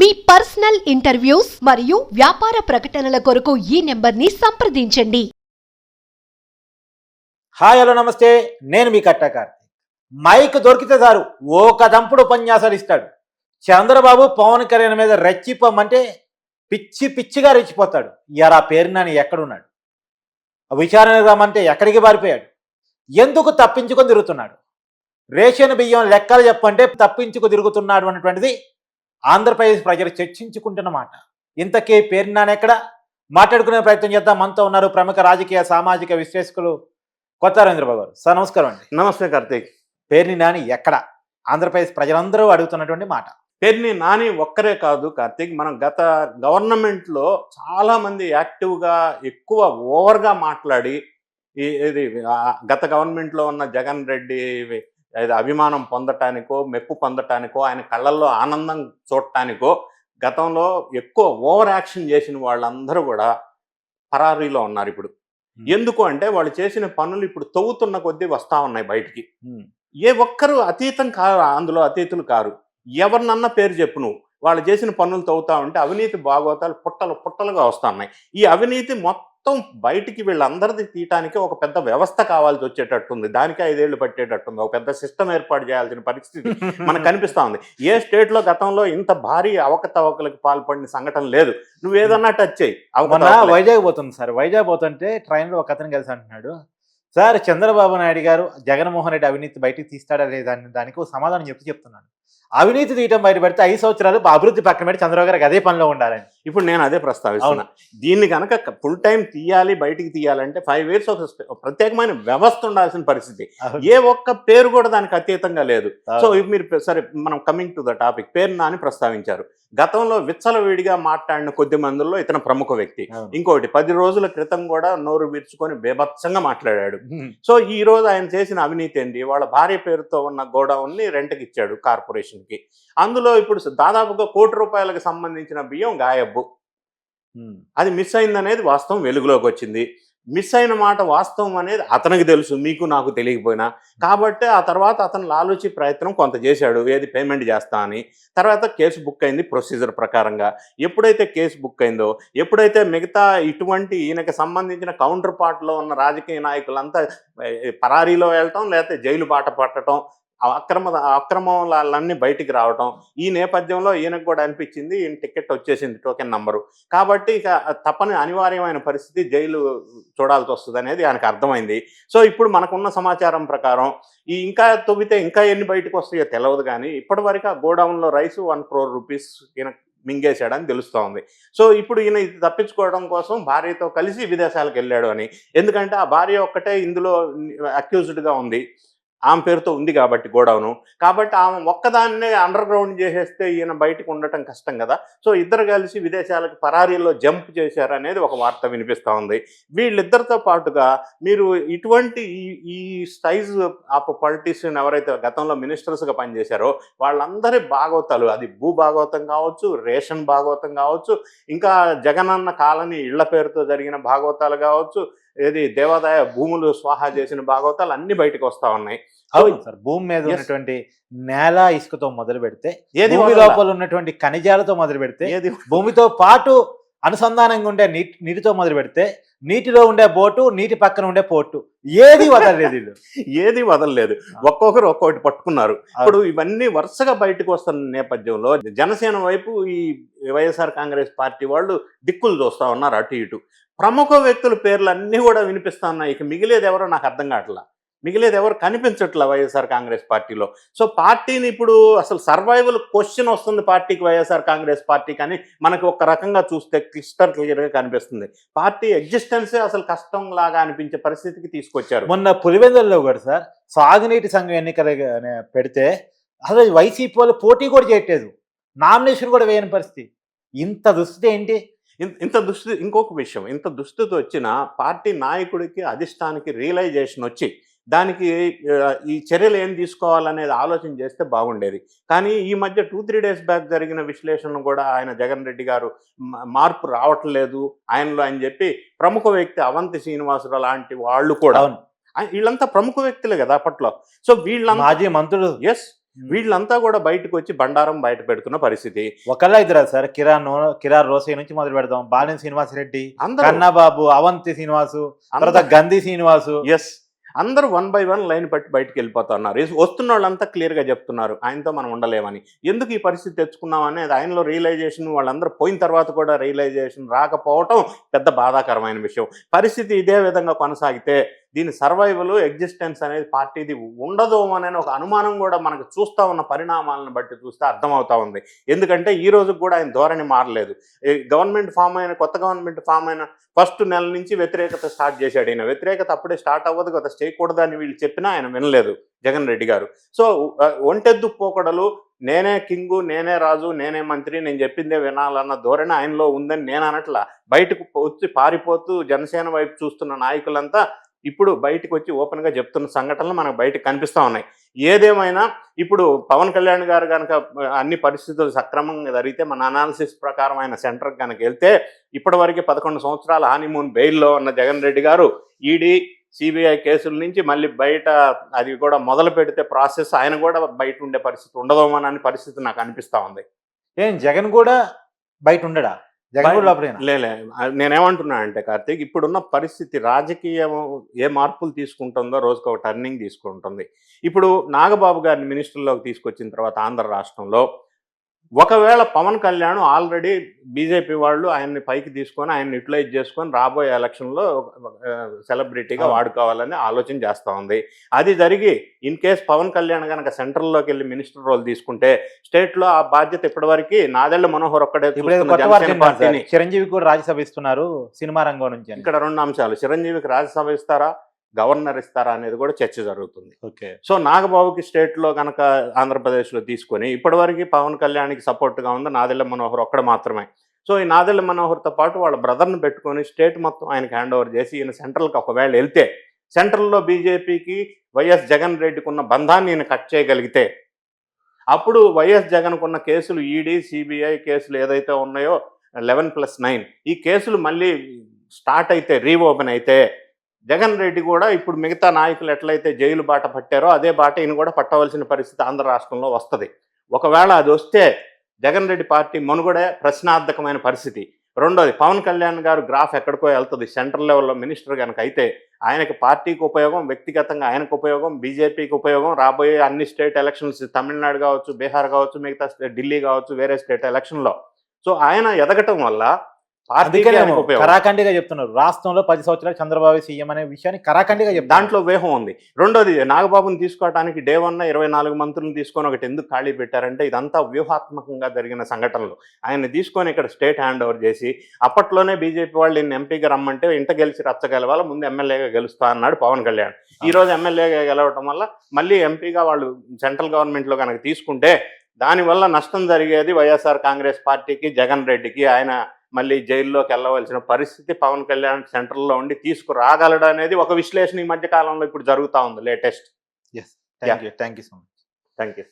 మీ personal interviews మరియు వ్యాపార ప్రకటనల కొరకు ఈ నెంబర్ని సంప్రదించండి. హాయ్ హలో నమస్తే. నేను మీ కట్టా కార్తీక్. మైక్ దొరికితే సారు ఓ కదంపుడు ఉపన్యాసాలు ఇస్తాడు. చంద్రబాబు పవన్ కళ్యాణ్ మీద రెచ్చిపోమంటే పిచ్చి పిచ్చిగా రెచ్చిపోతాడు. ఎరా పేరునాని ఎక్కడున్నాడు? విచారణ రమ్మంటే ఎక్కడికి పారిపోయాడు? ఎందుకు తప్పించుకొని తిరుగుతున్నాడు? రేషన్ బియ్యం లెక్కలు చెప్పంటే తప్పించుకు తిరుగుతున్నాడు అన్నటువంటిది ఆంధ్రప్రదేశ్ ప్రజలు చర్చించుకుంటున్న మాట ఇంతకీ పేరు నాని ఎక్కడ? మాట్లాడుకునే ప్రయత్నం చేద్దాం. మనతో ఉన్నారు ప్రముఖ రాజకీయ సామాజిక విశ్లేషకులు కొత్త రవీంద్రబాబు గారు. సార్ నమస్కారం అండి. నమస్తే కార్తీక్. పేరుని నాని ఎక్కడ? ఆంధ్రప్రదేశ్ ప్రజలందరూ అడుగుతున్నటువంటి మాట. పేరుని నాని ఒక్కరే కాదు కార్తీక్. మనం గత గవర్నమెంట్లో చాలా మంది యాక్టివ్గా ఎక్కువ ఓవర్గా మాట్లాడి ఇది గత గవర్నమెంట్లో ఉన్న జగన్ రెడ్డి అభిమానం పొందటానికో మెప్పు పొందటానికో ఆయన కళ్ళల్లో ఆనందం చూడటానికో గతంలో ఎక్కువ ఓవర్ యాక్షన్ చేసిన వాళ్ళందరూ కూడా పరారీలో ఉన్నారు ఇప్పుడు. ఎందుకు అంటే వాళ్ళు చేసిన పనులు ఇప్పుడు తవ్వుతున్న కొద్దీ వస్తా ఉన్నాయి బయటికి. ఏ ఒక్కరు అతీతం కారు అందులో అతీతులు కారు. ఎవరినన్నా పేరు చెప్పు నువ్వు. వాళ్ళు చేసిన పనులు తవ్వుతా ఉంటే అవినీతి భాగవతాలు పుట్టలు పుట్టలుగా వస్తున్నాయి ఈ అవినీతి మొత్తం బయటికి వీళ్ళందరిది తీయటానికి ఒక పెద్ద వ్యవస్థ కావాల్సి వచ్చేటట్టుంది. దానికి ఐదేళ్ళు పట్టేటట్టుంది. ఒక పెద్ద సిస్టమ్ ఏర్పాటు చేయాల్సిన పరిస్థితి మనకు కనిపిస్తా ఉంది. ఏ స్టేట్లో గతంలో ఇంత భారీ అవకతవకలకు పాల్పడిన సంఘటన లేదు. నువ్వు ఏదన్నా టచ్ చేయి. వైజాగ్ పోతుంది సార్. వైజాగ్ పోతుంటే ట్రైన్లో ఒక అతను కలిసి అంటున్నాడు సార్ చంద్రబాబు నాయుడు గారు జగన్మోహన్ రెడ్డి అవినీతి బయటికి తీస్తాడా లేదా? దానికి ఒక సమాధానం చెప్తూ చెప్తున్నాడు. అవినీతి తీయటం బయట పెడితే ఐదు సంవత్సరాలు అభివృద్ధి పక్కన పెట్టి చంద్రబాబు గారికి అదే పనిలో ఉండాలని. ఇప్పుడు నేను అదే ప్రస్తావిస్తున్నా. దీన్ని కనుక ఫుల్ టైం తీయాలి బయటికి తీయాలంటే ఫైవ్ ఇయర్స్ ఒక ప్రత్యేకమైన వ్యవస్థ ఉండాల్సిన పరిస్థితి. ఏ ఒక్క పేరు కూడా దానికి అతీతంగా లేదు. సో మీరు సరే మనం కమింగ్ టు ద టాపిక్ పేరు నాని ప్రస్తావించారు. గతంలో విచ్చలవిడిగా మాట్లాడిన కొద్ది మందిలో ఇతను ప్రముఖ వ్యక్తి. ఇంకోటి పది రోజుల క్రితం కూడా నోరు విరుచుకొని బేభత్సంగా మాట్లాడాడు. సో ఈ రోజు ఆయన చేసిన అవినీతి ఏంటి? వాళ్ళ భార్య పేరుతో ఉన్న గోడౌన్ని రెంట్కి ఇచ్చాడు కార్పొరేషన్ కి అందులో ఇప్పుడు దాదాపుగా కోటి రూపాయలకు సంబంధించిన బియ్యం గాయబ్బు. అది మిస్ అయిందనేది వాస్తవం వెలుగులోకి వచ్చింది. మిస్ అయిన మాట వాస్తవం అనేది అతనికి తెలుసు మీకు నాకు తెలియకపోయినా. కాబట్టి ఆ తర్వాత అతను లాలూచి ప్రయత్నం కొంత చేశాడు ఏది పేమెంట్ చేస్తా అని. తర్వాత కేసు బుక్ అయింది ప్రొసీజర్ ప్రకారంగా. ఎప్పుడైతే కేసు బుక్ అయిందో ఎప్పుడైతే మిగతా ఇటువంటి ఈయనకి సంబంధించిన కౌంటర్ పార్ట్లో ఉన్న రాజకీయ నాయకులంతా పరారీలో వెళ్ళటం లేకపోతే జైలు బాట పట్టడం అక్రమ అక్రమాలన్నీ బయటికి రావటం ఈ నేపథ్యంలో ఈయనకు కూడా అనిపించింది ఈయన టికెట్ వచ్చేసింది టోకెన్ నంబరు కాబట్టి ఇక తప్పని అనివార్యమైన పరిస్థితి జైలు చూడాల్సి వస్తుంది అనేది ఆయనకు అర్థమైంది. సో ఇప్పుడు మనకున్న సమాచారం ప్రకారం ఈ ఇంకా తవ్వితే ఇంకా ఎన్ని బయటకు వస్తాయో తెలియదు కానీ ఇప్పటివరకు ఆ గోడౌన్లో రైస్ వన్ క్రోర్ రూపీస్ ఈయన మింగేశాడని తెలుస్తూ ఉంది. సో ఇప్పుడు ఈయన ఇది తప్పించుకోవడం కోసం భార్యతో కలిసి విదేశాలకు వెళ్ళాడు అని. ఎందుకంటే ఆ భార్య ఒక్కటే ఇందులో అక్యూజ్డ్గా ఉంది. ఆమె పేరుతో ఉంది కాబట్టి గోడౌను. కాబట్టి ఆమె ఒక్కదాన్నే అండర్ గ్రౌండ్ చేసేస్తే ఈయన బయటకు ఉండటం కష్టం కదా. సో ఇద్దరు కలిసి విదేశాలకు పరారీలో జంప్ చేశారు అనేది ఒక వార్త వినిపిస్తూ ఉంది. వీళ్ళిద్దరితో పాటుగా మీరు ఇటువంటి ఈ ఈ సైజ్ ఆఫ్ పొలిటీషియన్ ఎవరైతే గతంలో మినిస్టర్స్గా పనిచేశారో వాళ్ళందరి భాగవతాలు అది భూ భాగవతం కావచ్చు రేషన్ భాగవతం కావచ్చు ఇంకా జగనన్న కాలనీ ఇళ్ళ పేరుతో జరిగిన భాగవతాలు కావచ్చు ఏది దేవాదాయ భూములు స్వాహా చేసిన భాగవతాలు అన్ని బయటకు వస్తా ఉన్నాయి అవును సార్ భూమి మీద. ఉన్నటువంటి నేల ఇసుకతో మొదలు పెడితే ఏది భూమి. లోపల ఉన్నటువంటి ఖనిజాలతో మొదలు పెడితే ఏది భూమితో పాటు అనుసంధానంగా ఉండే నీటి నీటితో మొదలు పెడితే నీటిలో ఉండే బోటు నీటి పక్కన ఉండే పోర్టు. ఏది వదలలేదు వీళ్ళు. ఏది వదలలేదు. ఒక్కొక్కరు ఒక్కొక్కటి పట్టుకున్నారు. ఇప్పుడు ఇవన్నీ వరుసగా బయటకు వస్తున్న నేపథ్యంలో జనసేన వైపు ఈ వైఎస్ఆర్ కాంగ్రెస్ పార్టీ వాళ్ళు దిక్కులు చూస్తా ఉన్నారు అటు ఇటు. ప్రముఖ వ్యక్తుల పేర్లు అన్నీ కూడా వినిపిస్తా ఉన్నాయి. ఇక మిగిలేది ఎవరో నాకు అర్థం కావట్లా. మిగిలేది ఎవరు కనిపించట్లా వైఎస్ఆర్ కాంగ్రెస్ పార్టీలో? సో పార్టీని ఇప్పుడు అసలు సర్వైవల్ క్వశ్చన్ వస్తుంది పార్టీకి వైఎస్ఆర్ కాంగ్రెస్ పార్టీ కానీ మనకి ఒక రకంగా చూస్తే క్లిస్టర్ క్లియర్గా కనిపిస్తుంది. పార్టీ ఎగ్జిస్టెన్సే అసలు కష్టం లాగా అనిపించే పరిస్థితికి తీసుకొచ్చారు. మొన్న పులివెందుల్లో కూడా సార్ సాగునీటి సంఘం ఎన్నికలు పెడితే అసలు వైసీపీ వాళ్ళు పోటీ కూడా చేయట్లేదు. నామినేషన్ కూడా వేయని పరిస్థితి. ఇంత దుస్థితి ఏంటి? ఇంత దుస్థితి ఇంకొక విషయం. ఇంత దుస్థితి వచ్చిన పార్టీ నాయకుడికి అధిష్టానికి రియలైజేషన్ వచ్చి దానికి ఈ చర్యలు ఏం తీసుకోవాలనేది ఆలోచన చేస్తే బాగుండేది. కానీ ఈ మధ్య టూ త్రీ డేస్ బ్యాక్ జరిగిన విశ్లేషణ కూడా ఆయన జగన్ రెడ్డి గారు మార్పు రావట్లేదు ఆయనలో అని చెప్పి ప్రముఖ వ్యక్తి అవంతి శ్రీనివాసరావు లాంటి వాళ్ళు కూడా వీళ్ళంతా ప్రముఖ వ్యక్తులే కదా అప్పట్లో. సో వీళ్ళంతా మాజీ మంత్రులు. ఎస్ వీళ్ళంతా కూడా బయటకు వచ్చి బండారం బయట పెడుతున్న పరిస్థితి. ఒకళ్ళ ఇద్దరా సార్ కిరాన్ కిరార్ రోసయ్య నుంచి మొదలు పెడదాం బాలిన శ్రీనివాస్ రెడ్డి అందరూ. కన్నాబాబు అవంతి శ్రీనివాసు తర్వాత గంధి శ్రీనివాసు. ఎస్ అందరూ వన్ బై వన్ లైన్ పట్టి బయటకు వెళ్ళిపోతా ఉన్నారు. వస్తున్న వాళ్ళంతా క్లియర్గా చెప్తున్నారు ఆయనతో మనం ఉండలేమని. ఎందుకు ఈ పరిస్థితి తెచ్చుకున్నామని అది ఆయనలో రియలైజేషన్ వాళ్ళందరూ పోయిన తర్వాత కూడా రియలైజేషన్ రాకపోవటం పెద్ద బాధాకరమైన విషయం. పరిస్థితి ఇదే విధంగా కొనసాగితే దీని సర్వైవల్ ఎగ్జిస్టెన్స్ అనేది పార్టీది ఉండదు అనే ఒక అనుమానం కూడా మనకు చూస్తా ఉన్న పరిణామాలను బట్టి చూస్తే అర్థమవుతా ఉంది. ఎందుకంటే ఈ రోజు కూడా ఆయన ధోరణి మారలేదు. ఈ గవర్నమెంట్ ఫామ్ అయిన కొత్త గవర్నమెంట్ ఫామ్ అయిన ఫస్ట్ నెల నుంచి వ్యతిరేకత స్టార్ట్ చేశాడు. ఈయన వ్యతిరేకత అప్పుడే స్టార్ట్ అవ్వదు కదా చేయకూడదని వీళ్ళు చెప్పినా ఆయన వినలేదు జగన్ రెడ్డి గారు. సో ఒంటెద్దు పోకడలు నేనే కింగు నేనే రాజు నేనే మంత్రి నేను చెప్పిందే వినాలన్న ధోరణి ఆయనలో ఉందని నేను అనట్లా బయటకు వచ్చి పారిపోతూ జనసేన వైపు చూస్తున్న నాయకులంతా ఇప్పుడు బయటకు వచ్చి ఓపెన్గా చెప్తున్న సంఘటనలు మనకు బయటకు కనిపిస్తూ ఉన్నాయి. ఏదేమైనా ఇప్పుడు పవన్ కళ్యాణ్ గారు కనుక అన్ని పరిస్థితులు సక్రమంగా జరిగితే మన అనాలిసిస్ ప్రకారం ఆయన సెంటర్కి కనుక వెళ్తే ఇప్పటివరకు పదకొండు సంవత్సరాల హానీమూన్ బెయిల్లో ఉన్న జగన్ రెడ్డి గారు ఈడీ సిబిఐ కేసుల నుంచి మళ్ళీ బయట అది కూడా మొదలు పెడితే ప్రాసెస్ ఆయన కూడా బయట ఉండే పరిస్థితి ఉండదోమోనని పరిస్థితి నాకు అనిపిస్తూ ఉంది. ఏం జగన్ కూడా బయట ఉండడా? లేలే. నేనేమంటున్నా అంటే కార్తీక్ ఇప్పుడున్న పరిస్థితి రాజకీయం ఏ మార్పులు తీసుకుంటుందో రోజుకు ఒక టర్నింగ్ తీసుకుంటుంది. ఇప్పుడు నాగబాబు గారిని మినిస్టర్లోకి తీసుకొచ్చిన తర్వాత ఆంధ్ర రాష్ట్రంలో ఒకవేళ పవన్ కళ్యాణ్ ఆల్రెడీ బీజేపీ వాళ్ళు ఆయన్ని పైకి తీసుకొని ఆయన్ని యూటిలైజ్ చేసుకొని రాబోయే ఎలక్షన్లో సెలబ్రిటీగా. వాడుకోవాలని ఆలోచన చేస్తూ ఉంది. అది జరిగి ఇన్ కేస్ పవన్ కళ్యాణ్ కనుక సెంట్రల్లోకి వెళ్ళి మినిస్టర్ రోల్ తీసుకుంటే స్టేట్లో ఆ బాధ్యత ఇప్పటివరకు నాదెళ్ళ మనోహర్ ఒక్కడే చిరంజీవి కూడా రాజ్యసభ ఇస్తున్నారు సినిమా రంగం నుంచి ఇక్కడ రెండు అంశాలు. చిరంజీవికి రాజ్యసభ ఇస్తారా? గవర్నర్ ఇస్తారా అనేది కూడా చర్చ జరుగుతుంది. ఓకే. సో నాగబాబుకి స్టేట్లో కనుక ఆంధ్రప్రదేశ్లో తీసుకొని ఇప్పటివరకు పవన్ కళ్యాణ్కి సపోర్ట్గా ఉంది నాదెళ్ళ మనోహర్ ఒక్కడ మాత్రమే. సో ఈ నాదెళ్ళ మనోహర్తో పాటు వాళ్ళ బ్రదర్ని పెట్టుకొని స్టేట్ మొత్తం ఆయనకి హ్యాండ్ ఓవర్ చేసి ఈయన సెంట్రల్కి ఒకవేళ వెళ్తే సెంట్రల్లో బీజేపీకి వైఎస్ జగన్ రెడ్డికి ఉన్న బంధాన్ని ఈయన కట్ చేయగలిగితే అప్పుడు వైఎస్ జగన్కు ఉన్న కేసులు ఈడీ సిబిఐ కేసులు ఏదైతే ఉన్నాయో లెవెన్ ప్లస్ నైన్ ఈ కేసులు మళ్ళీ స్టార్ట్ అయితే రీఓపెన్ అయితే జగన్ రెడ్డి కూడా ఇప్పుడు మిగతా నాయకులు ఎట్లయితే జైలు బాట పట్టారో అదే బాట ఈయన కూడా పట్టవలసిన పరిస్థితి ఆంధ్ర రాష్ట్రంలో వస్తుంది. ఒకవేళ అది వస్తే జగన్ రెడ్డి పార్టీ మనుగడే ప్రశ్నార్థకమైన పరిస్థితి. రెండోది పవన్ కళ్యాణ్ గారు గ్రాఫ్ ఎక్కడికో వెళ్తుంది. సెంట్రల్ లెవెల్లో మినిస్టర్ కనుక అయితే ఆయనకి పార్టీకి ఉపయోగం వ్యక్తిగతంగా ఆయనకు ఉపయోగం బీజేపీకి ఉపయోగం రాబోయే అన్ని స్టేట్ ఎలక్షన్స్ తమిళనాడు కావచ్చు బీహార్ కావచ్చు మిగతా స్టే- ఢిల్లీ కావచ్చు వేరే స్టేట్ ఎలక్షన్లో. సో ఆయన ఎదగటం వల్ల కరాఖండిగా చెప్తున్నారు. రాష్ట్రంలో పది సంవత్సరాలు చంద్రబాబు సీఎం అనే విషయాన్ని కరాఖండిగా చెప్తారు దాంట్లో వ్యూహం ఉంది. రెండోది నాగబాబుని తీసుకోవడానికి డే వన్ ఇరవై నాలుగు మంత్రులను తీసుకొని ఒకటి ఎందుకు ఖాళీ పెట్టారంటే ఇదంతా వ్యూహాత్మకంగా జరిగిన సంఘటనలు. ఆయన్ని తీసుకొని ఇక్కడ స్టేట్ హ్యాండ్ ఓవర్ చేసి అప్పట్లోనే బీజేపీ వాళ్ళు ఈయన ఎంపీగా రమ్మంటే ఇంట గెలిచి రచ్చ గెలవాలి ముందు ఎమ్మెల్యేగా గెలుస్తా అన్నాడు పవన్ కళ్యాణ్. ఈ రోజు ఎమ్మెల్యేగా గెలవటం వల్ల మళ్ళీ ఎంపీగా వాళ్ళు సెంట్రల్ గవర్నమెంట్లో కనుక తీసుకుంటే దానివల్ల నష్టం జరిగేది వైఎస్ఆర్ కాంగ్రెస్ పార్టీకి జగన్ రెడ్డికి ఆయన మళ్ళీ జైల్లోకి వెళ్ళవలసిన పరిస్థితి పవన్ కళ్యాణ్ సెంట్రల్లో ఉండి తీసుకురాగలడు అనేది ఒక విశ్లేషణ ఈ మధ్య కాలంలో ఇప్పుడు జరుగుతూ ఉంది latest. Thank you thank you so much thank you